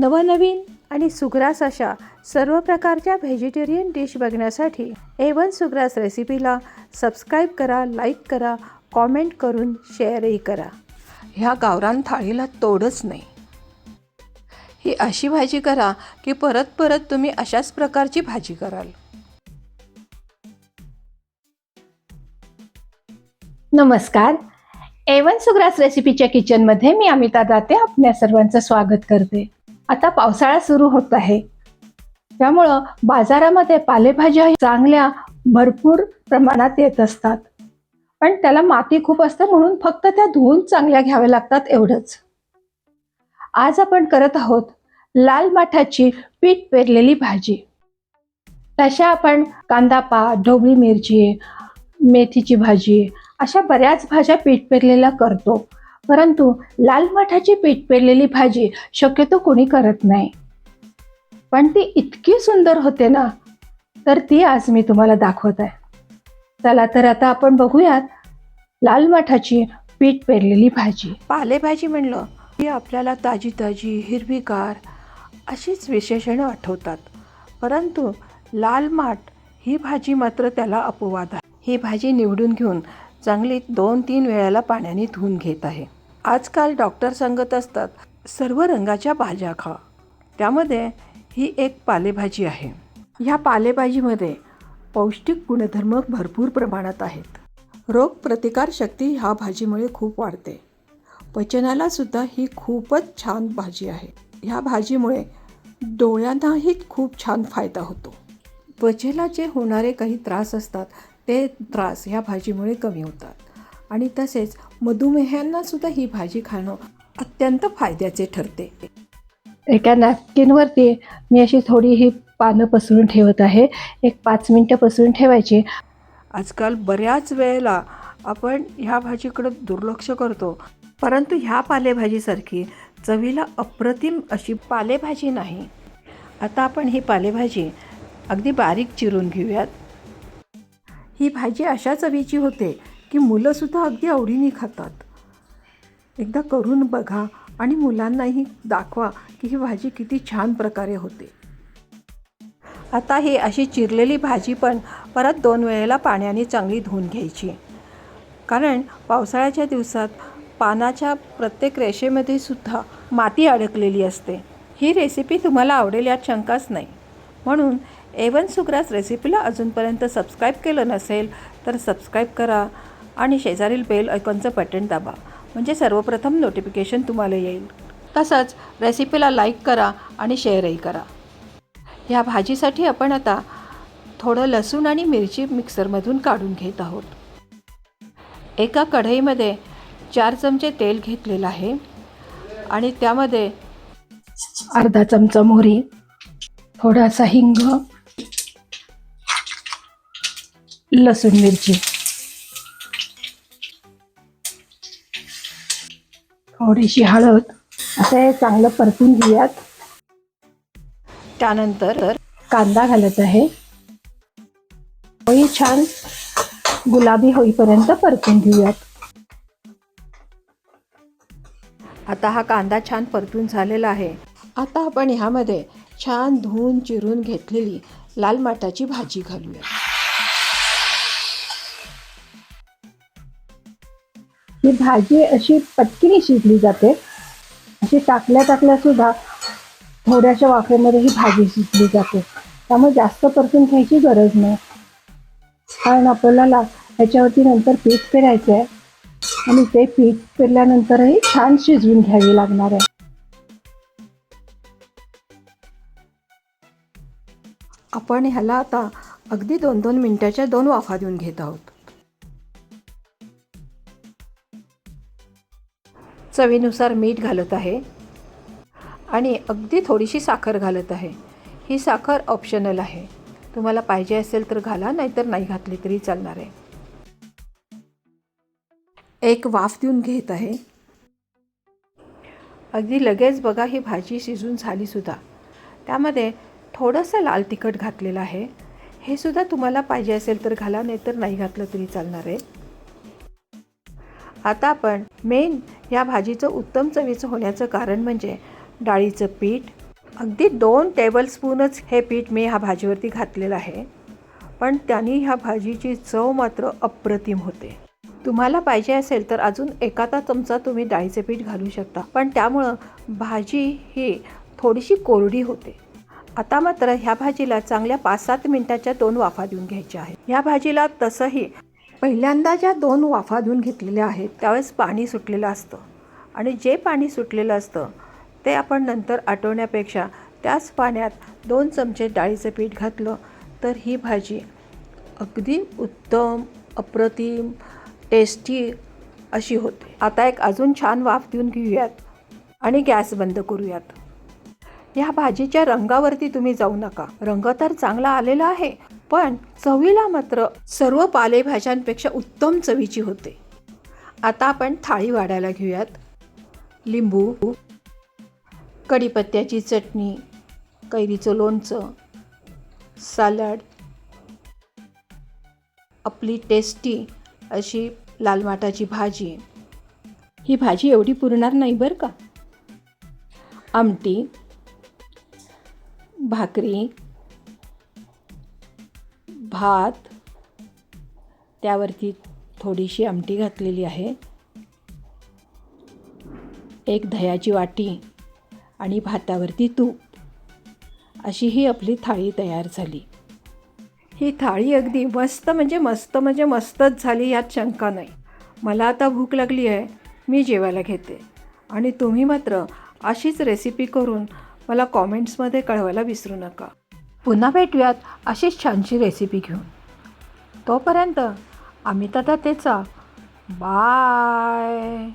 नवनवीन आणि सुग्रास अशा सर्व प्रकारच्या व्हेजिटेरियन डिश बघण्यासाठी ए वन सुग्रास रेसिपीला सबस्क्राईब करा लाईक करा कॉमेंट करून शेअरही करा. ह्या गावरान थाळीला तोडच नाही. ही अशी भाजी करा की परत परत तुम्ही अशाच प्रकारची भाजी कराल. नमस्कार. एवन सुग्रास रेसिपीच्या किचनमध्ये मी अमिता दाते आपल्या सर्वांचं स्वागत करते. आता पावसाळा सुरू होत आहे. त्यामुळं बाजारामध्ये पालेभाज्या चांगल्या भरपूर प्रमाणात येत असतात. पण त्याला माती खूप असते म्हणून फक्त त्या धुवून चांगल्या घ्याव्या लागतात एवढंच. आज आपण करत आहोत लाल माठाची पीठ पेरलेली भाजी. तशा आपण कांदापा ढोबळी मिरची मेथीची भाजी अशा बऱ्याच भाज्या पीठ पेरलेल्या करतो. परंतु लाल मठाची पीठ पेरलेली भाजी शक्यतो कोणी करत नाही. पण ती इतकी सुंदर होते ना तर ती आज मी तुम्हाला दाखवत आहे चला तर आता आपण बघूयात लाल मठाची पीठ पेरलेली भाजी. पालेभाजी म्हणलं की आपल्याला ताजी ताजी हिरवीगार अशीच विशेषणं आठवतात. परंतु लाल माठ ही भाजी मात्र त्याला अपवाद आहे. ही भाजी निवडून घेऊन चांगली दोन तीन वेळेला पाण्याने धुवून घेत आहे. आजकाल डॉक्टर सांगत असतात सर्व रंगाच्या भाज्या खा. त्यामध्ये ही एक पालेभाजी आहे. ह्या पालेभाजीमध्ये पौष्टिक गुणधर्म भरपूर प्रमाणात आहेत. रोगप्रतिकारशक्ती ह्या भाजीमुळे खूप वाढते. पचनाला सुद्धा ही खूपच छान भाजी आहे. ह्या भाजीमुळे डोळ्यांनाही खूप छान फायदा होतो. त्वचेला जे होणारे काही त्रास असतात ते त्रास ह्या भाजीमुळे कमी होतात. आणि तसेच मधुमेह्यांना सुद्धा ही भाजी खाणं अत्यंत फायद्याचे ठरते. एका नॅपकिनवरती मी अशी थोडी ही पानं पसरून ठेवत आहे. एक पाच मिनटं पसरून ठेवायची. आजकाल बऱ्याच वेळेला आपण ह्या भाजीकडं दुर्लक्ष करतो. परंतु ह्या पालेभाजीसारखी चवीला अप्रतिम अशी पालेभाजी नाही. आता आपण ही पालेभाजी अगदी बारीक चिरून घेऊयात. ही भाजी अशा चवीची होते की मुलंसुद्धा अगदी आवडीने खातात. एकदा करून बघा आणि मुलांनाही दाखवा की ही भाजी किती छान प्रकारे होते. आता ही अशी चिरलेली भाजी पण परत दोन वेळेला पाण्याने चांगली धुवून घ्यायची. कारण पावसाळ्याच्या दिवसात पानाच्या प्रत्येक रेषेमध्ये सुद्धा माती अडकलेली असते. ही रेसिपी तुम्हाला आवडेल यात शंकाच नाही. म्हणून एवन सुग्रास रेसिपीला अजूनपर्यंत सबस्क्राईब केलं नसेल तर सबस्क्राईब करा. आणि शेजारील बेल आयकॉनचं बटन दाबा म्हणजे सर्वप्रथम नोटिफिकेशन तुम्हाला येईल. तसंच रेसिपीला लाईक करा आणि शेअरही करा. ह्या भाजीसाठी आपण आता थोडं लसूण आणि मिरची मिक्सरमधून काढून घेत आहोत. एका कढईमध्ये चार चमचे तेल घेतलेलं आहे आणि त्यामध्ये अर्धा चमचा मोहरी थोडासा हिंग लसूण मिरची. थोडीशी हळद असं हे चांगलं परतून घेऊयात. त्यानंतर कांदा घालत आहे. पोळी छान गुलाबी होईपर्यंत परतून घेऊयात. आता हा कांदा छान परतून झालेला आहे. आता आपण ह्यामध्ये छान धुवून चिरून घेतलेली लाल माठाची भाजी घालूया ही भाजी अशी पटकीने शिजली जाते. अशी टाकल्या टाकल्या सुद्धा थोड्याशा वाफेमध्ये ही भाजी शिजली जाते. त्यामुळे जास्त परतून घ्यायची गरज नाही. कारण आपल्याला ह्याच्यावरती नंतर पीठ पेरायचं आहे. आणि ते पीठ पेरल्यानंतरही छान शिजवून घ्यावी लागणार आहे. आपण ह्याला आता अगदी दोन दोन मिनटाच्या दोन वाफा देऊन घेत आहोत. चवीनुसार मीठ घालत आहे आणि अगदी थोडीशी साखर घालत आहे. ही साखर ऑप्शनल आहे. तुम्हाला पाहिजे असेल तर घाला नाहीतर नाही घातली तरी चालणार आहे. एक वाफ देऊन घेत आहे. अगदी लगेच बघा ही भाजी शिजून झालीसुद्धा त्यामध्ये थोडंसं लाल तिखट घातलेलं आहे. हे सुद्धा तुम्हाला पाहिजे असेल तर घाला नाही तर नाही घातलं तरी चालणार आहे. आता आपण मेन या भाजीचं उत्तम चवीचं होण्याचं कारण म्हणजे डाळीचं पीठ. अगदी दोन टेबलस्पूनच हे पीठ मी ह्या भाजीवरती घातलेलं आहे. पण त्यांनी ह्या भाजीची चव मात्र अप्रतिम होते. तुम्हाला पाहिजे असेल तर अजून एखादा चमचा तुम्ही डाळीचे पीठ घालू शकता. पण त्यामुळं भाजी ही थोडीशी कोरडी होते. आता मात्र ह्या भाजीला चांगल्या पाच सात मिनिटाच्या दोन वाफा देऊन घ्यायच्या आहेत. ह्या भाजीला तसंही पहिल्यांदा ज्या दोन वाफा धुवून घेतलेल्या आहेत त्यावेळेस पाणी सुटलेलं असतं. आणि जे पाणी सुटलेलं असतं ते आपण नंतर आटवण्यापेक्षा त्याच पाण्यात दोन चमचे डाळीचं पीठ घातलं तर ही भाजी अगदी उत्तम अप्रतिम टेस्टी अशी होते. आता एक अजून छान वाफ देऊन घेऊयात आणि गॅस बंद करूयात. ह्या भाजीच्या रंगावरती तुम्ही जाऊ नका. रंग तर चांगला आलेला आहे पण चवीला मात्र सर्व पालेभाज्यांपेक्षा उत्तम चवीची होते. आता आपण थाळी वाढायला घेऊयात. लिंबू कढीपत्त्याची चटणी कैरीचं लोणचं सॅलड. आपली टेस्टी अशी लाल माटाची भाजी. ही भाजी एवढी पुरणार नाही बरं का? आमटी भाकरी भात त्यावरती थोडीशी आमटी घातलेली आहे. एक दह्याची वाटी आणि भातावरती तूप. अशी ही आपली थाळी तयार झाली. ही थाळी अगदी मस्त म्हणजे मस्त म्हणजे मस्तच झाली यात शंका नाही. मला आता भूक लागली आहे मी जेवायला घेते. आणि तुम्ही मात्र अशीच रेसिपी करून मला कॉमेंट्समध्ये कळवायला विसरू नका. पुन्हा भेटूयात अशीच छानशी रेसिपी घेऊन. तोपर्यंत आम्ही तथा तेचा बाय.